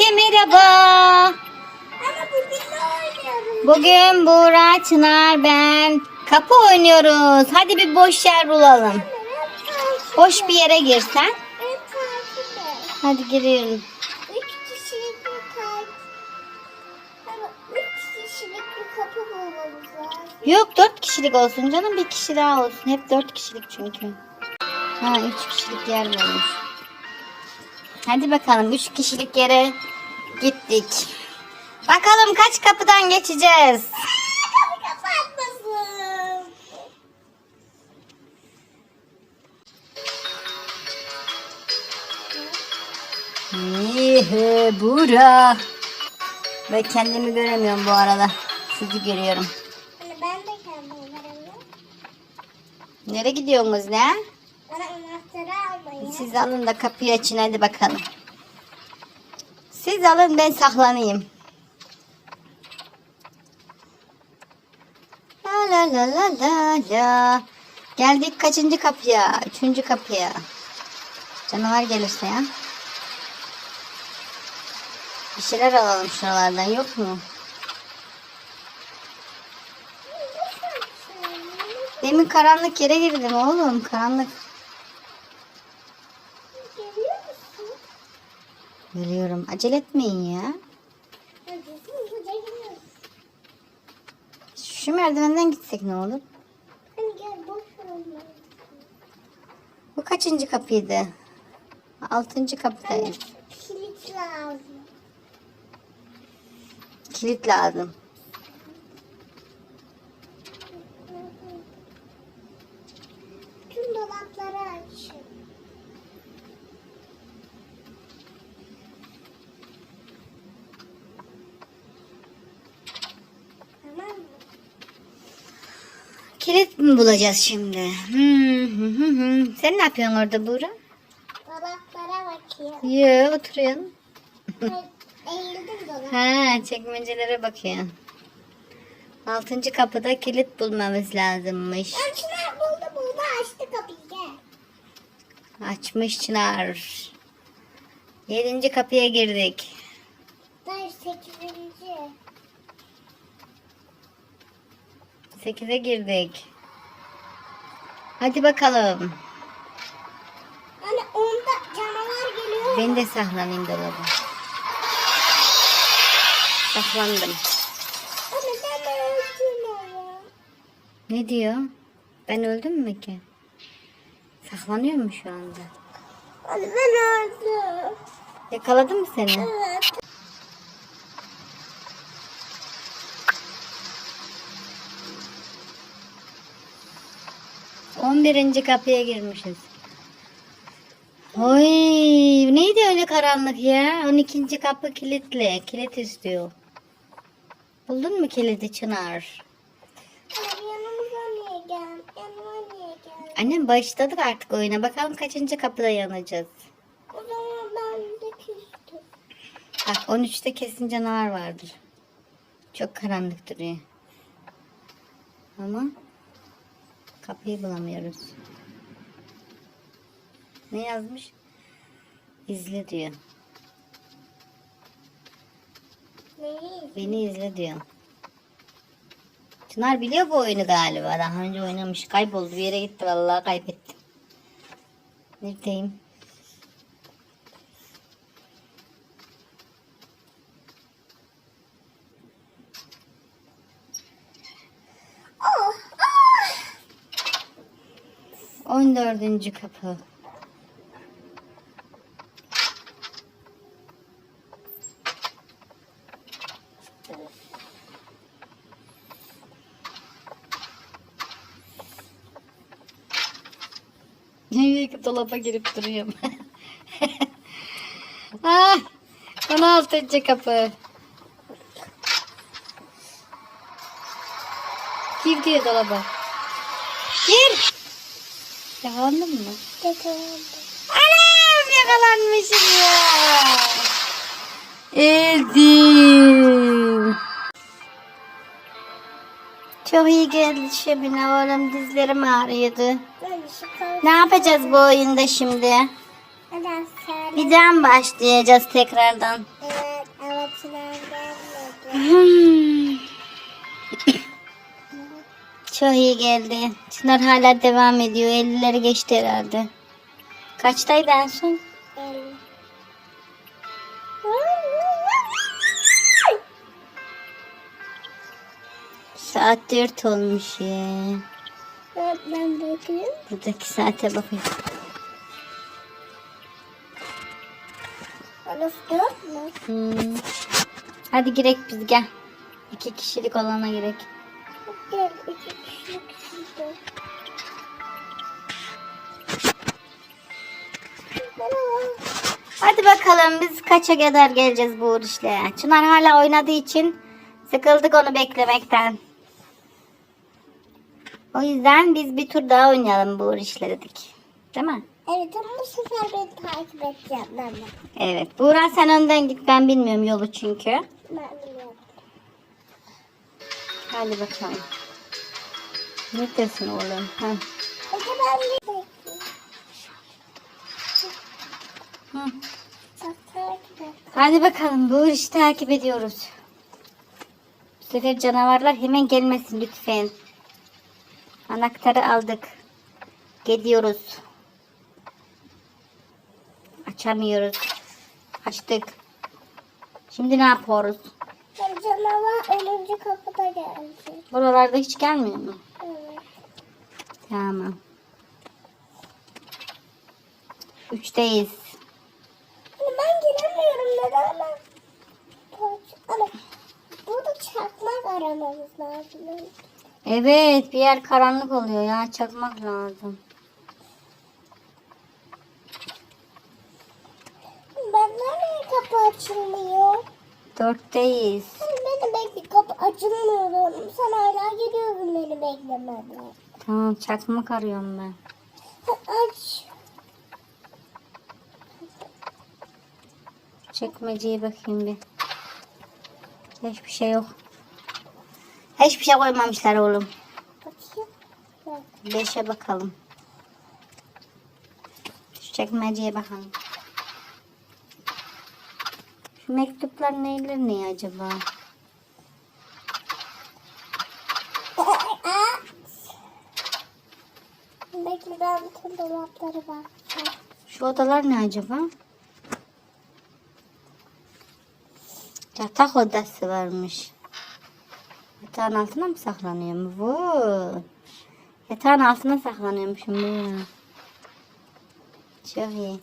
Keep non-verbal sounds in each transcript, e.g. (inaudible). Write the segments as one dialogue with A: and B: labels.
A: Ayşe merhaba.
B: Bugün
A: Buğra, Çınar, ben kapı oynuyoruz. Hadi bir boş yer bulalım. Boş bir yere girsen. Hadi giriyorum. Yok dört kişilik olsun canım bir kişi daha olsun. Hep dört kişilik çünkü. Ha üç kişilik yer bulmuş. Hadi bakalım üç kişilik yere gittik. Bakalım kaç kapıdan geçeceğiz. Nihe Buğra. Ve kendimi göremiyorum bu arada. Sizi görüyorum.
B: Ben de kendimi göremiyorum.
A: Nereye gidiyorsunuz ne?
B: Bana anahtarı.
A: Siz alın da kapıyı açın hadi bakalım. Siz alın ben saklanayım. La la la la la la. Geldik kaçıncı kapıya? Üçüncü kapıya. Canavar gelirse ya. Bir şeyler alalım şuralardan yok mu? Demin karanlık yere girdim oğlum karanlık.
B: Geliyor musun?
A: Geliyorum. Acele etmeyin ya. Şu merdivenden gitsek ne olur?
B: Hani gel boş ver
A: Bu kaçıncı kapıydı? Altıncı kapıdayız.
B: Kilit lazım.
A: Kilit lazım.
B: Tüm dolapları açın. Tamam mı?
A: Kilit mi bulacağız şimdi? Hmm, hı, hı, hı. Sen ne yapıyorsun orada Buğra?
B: Dolaplara bakayım.
A: Yo oturuyorsun.
B: Eğildim dolap.
A: Ha çekmecelere bakıyorsun. Altıncı kapıda kilit bulmamız lazımmış.
B: Ben Çınar buldu buldu açtı kapıyı gel.
A: Açmış Çınar. Yedinci kapıya girdik.
B: Hayır sekizinci.
A: Sekize girdik. Hadi bakalım.
B: Hani onda canavar geliyor.
A: Ben de saklanayım dolaba. Saklandım.
B: Hani ben öldüm oraya.
A: Ne diyor? Ben öldüm mü ki? Saklanıyor mu şu anda?
B: Hani ben öldüm.
A: Yakaladı mı seni?
B: Evet.
A: On birinci kapıya girmişiz. Oy, neydi öyle karanlık ya? On ikinci kapı kilitli. Kilit istiyor. Buldun mu kilidi Çınar?
B: Yanımıza niye gel? Yanıma niye gel?
A: Annem başladık artık oyuna. Bakalım kaçıncı kapıda yanacağız.
B: O zaman ben de küstüm.
A: Bak 13'te kesin canavar vardır. Çok karanlık duruyor. Ama kapıyı bulamıyoruz. Ne yazmış? İzle diyor.
B: Neyi?
A: Beni izle diyor. Çınar biliyor bu oyunu galiba. Daha önce oynamış. Kayboldu. Bir yere gitti. Vallahi kaybettim. Neredeyim?
B: Oh, ah!
A: 14. kapı. Dolaba girip duruyorum? (laughs) ah, 16. kapı. Gir diyor dolaba. Gir. Yakalandın mı?
B: Yakalandım.
A: Anam yakalanmışım ya. Ezdim. Çok iyi geldi Şebine oğlum dizlerim ağrıyordu. Ne yapacağız bu oyunda şimdi? Bir daha mı başlayacağız tekrardan?
B: Evet.
A: Hmm. Çok iyi geldi. Çınar hala devam ediyor. 50'leri geçti herhalde. Kaçtaydı en son? Saat 4 olmuş ya.
B: Evet, ben bakayım.
A: Buradaki saate bakayım.
B: Orası dört mü?
A: Hmm. Hadi girek biz gel. İki kişilik olana girek.
B: Gel
A: Hadi bakalım biz kaça kadar geleceğiz bu uğraşla. Çınar hala oynadığı için sıkıldık onu beklemekten. O yüzden biz bir tur daha oynayalım bu uğraşla dedik. Değil mi?
B: Evet ama bu sefer beni takip edeceğim ben de.
A: Evet. Buğra sen önden git. Ben bilmiyorum yolu çünkü.
B: Ben biliyorum.
A: Hadi bakalım. Ne diyorsun oğlum? Ha. Hı. Hadi bakalım bu işi takip ediyoruz. Bu sefer canavarlar hemen gelmesin lütfen. Anahtarı aldık. Gidiyoruz. Açamıyoruz. Açtık. Şimdi ne yapıyoruz?
B: Canavar ölünce kapıda geldi.
A: Buralarda hiç gelmiyor mu? Tamam. Üçteyiz.
B: Hani ben giremiyorum neden ben? Torç- Ana burada çakmak aramamız lazım.
A: Evet bir yer karanlık oluyor ya çakmak lazım.
B: Ben nereye kapı açılmıyor?
A: Dörtteyiz.
B: Hani beni bekle kapı açılmıyor. Sen hala geliyorsun beni beklemeden.
A: Tamam çakmak arıyorum ben.
B: Aç.
A: Çekmeceye bakayım bir. Hiçbir şey yok. Hiçbir şey koymamışlar oğlum.
B: Bakayım. Bak.
A: Beşe bakalım. Şu çekmeceye bakalım. Şu mektuplar neyler ne acaba?
B: Aa! Bekle dolaplara bakacağım.
A: Şu odalar ne acaba? Yatak odası varmış. Yatağın altına mı saklanıyor mu? Bu. Yatağın altına saklanıyormuşum bu. Çok iyi.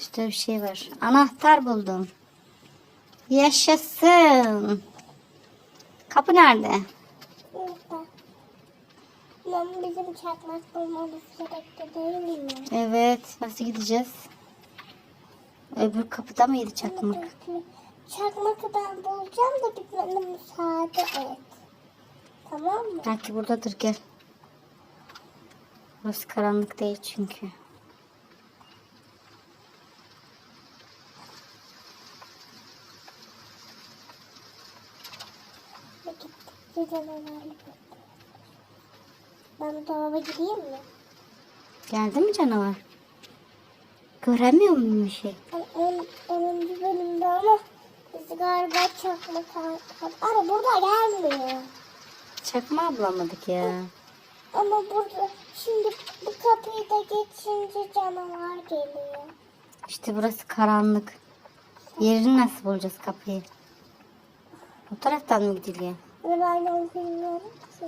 A: İşte bir şey var. Anahtar buldum. Yaşasın. Kapı nerede?
B: Ama bizim çakmak bulmamız gerekti değil mi?
A: Evet. Nasıl gideceğiz? Öbür kapıda mıydı çakmak?
B: Çakmakı ben bulacağım da bir bana müsaade et. Tamam mı?
A: Belki buradadır gel. Burası karanlık değil çünkü.
B: Ve gittik. Bir Ben dolaba gireyim mi?
A: Geldi mi canavar? Göremiyor muyum bir şey?
B: Hani on, onuncu bölümde ama biz galiba çakmak al- Ara burada gelmiyor.
A: Çakma bulamadık ya.
B: Ama burada şimdi bu kapıyı da geçince canavar geliyor.
A: İşte burası karanlık. Yerini nasıl bulacağız kapıyı? Bu taraftan mı gidiliyor?
B: Ben yol bilmiyorum ki.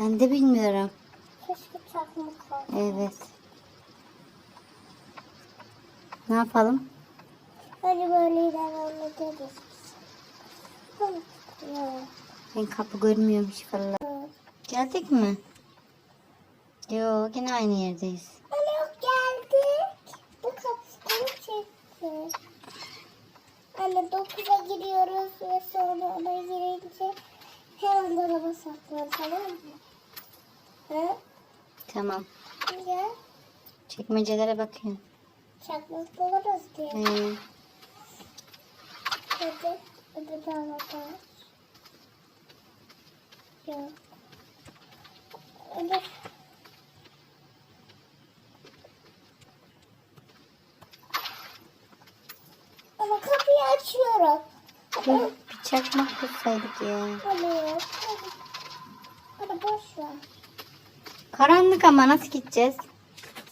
A: Ben de bilmiyorum.
B: Keşke çakmak olsa.
A: Evet. Ne yapalım?
B: Böyle. Hı, ya,
A: Ben kapı görmüyorum
B: hı.
A: Geldik mi? Yo yine aynı yerdeyiz.
B: Yok geldik. Bu kapısını çekti. Anne 9'a giriyoruz ve sonra ona girince hemen dolaba saklan tamam mı? Hı?
A: Tamam.
B: Ya
A: Çekmecelere bakıyorum.
B: çakmak buluruz diye.
A: Ee,
B: Hadi öbür dolaba. Yok. Öbür Ama kapıyı açıyorum.
A: çakmak tutsaydık ya.
B: Hadi. Hadi boş ver.
A: Karanlık ama nasıl gideceğiz?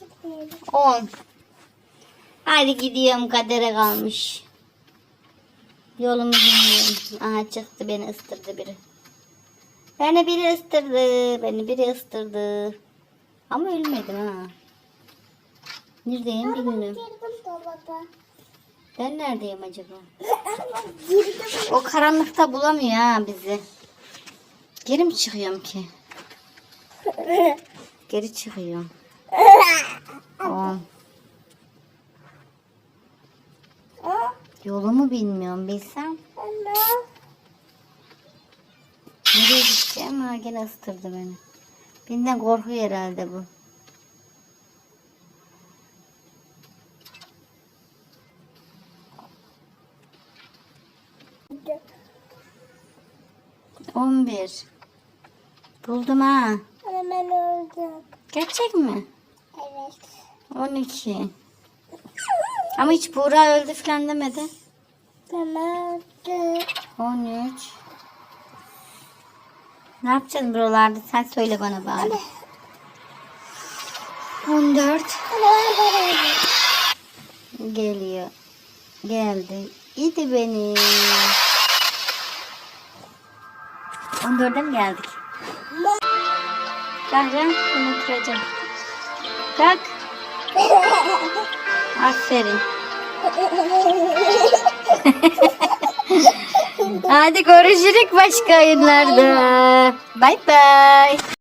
B: Gitmeyelim.
A: 10. Hadi gidiyorum kadere kalmış. Yolumu bilmiyorum. Aha çıktı beni ıstırdı biri. Beni biri ıstırdı. Beni biri ıstırdı. Ama ölmedim ha. Neredeyim bilmiyorum. Ben neredeyim acaba? O karanlıkta bulamıyor ha bizi. Geri mi çıkıyorum ki? (laughs) Geri çıkıyorum. 10. Yolumu bilmiyorum bilsem. Nereye gideceğim? Ha gene ıstırdı beni. Benden korkuyor herhalde bu. On bir. Buldum ha.
B: Hemen öldüm.
A: Gerçek mi?
B: Evet.
A: 12. Ama hiç Buğra öldü falan demedi.
B: Hemen öldüm.
A: 13. Ne yapacağız buralarda? Sen söyle bana bari. 14.
B: Hemen öldüm.
A: Geliyor. Geldi. İdi beni. 14'e mi geldik? Kalk lan. Bunu oturacağım. Kalk. (laughs) Aferin. (laughs) Hadi görüşürük başka oyunlarda. Bay bay.